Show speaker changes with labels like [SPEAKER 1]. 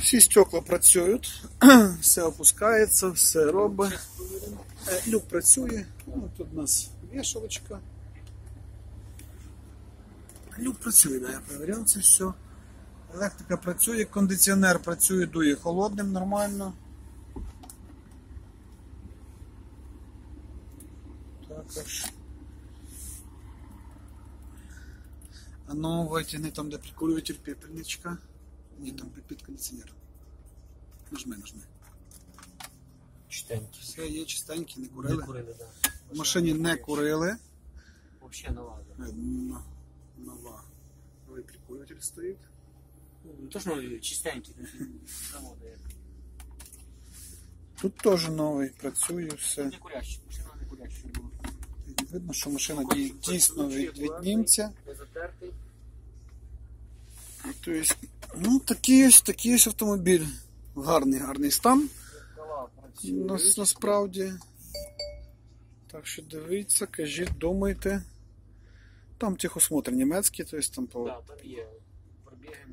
[SPEAKER 1] Всі стекла працюють, все опускається, все робить. Е, Люк працює. Ну, тут у нас вішалочка. Люк працює, да, я перевіряв це все. Електрика працює, кондиціонер працює, дує холодним нормально. Також. А ну витягни там, де прикурюватель пепельничка. Ні, там під- під кондиціонер. Нажми, нажми.
[SPEAKER 2] Чистенький.
[SPEAKER 1] Все є чистенькі, не курили.
[SPEAKER 2] Не
[SPEAKER 1] курили.
[SPEAKER 2] да.
[SPEAKER 1] В машині не курили.
[SPEAKER 2] Вообще нова. да.
[SPEAKER 1] Е, Нова. Новий прикурюватель стоїть.
[SPEAKER 2] Ну, то ж чистенький. як.
[SPEAKER 1] Тут теж новий, працює все.
[SPEAKER 2] Не курящий, машина не куряща була.
[SPEAKER 1] Видно, що машина дій- дійсно від, від німця.
[SPEAKER 2] Не затертий.
[SPEAKER 1] Тобто, ну, такий ось, такий ось автомобіль. Гарний, гарний стан. Нас, насправді. Так що дивіться, кажіть, думайте. Там тихосмотр німецький, тобто там по
[SPEAKER 2] Да, там є пробіги.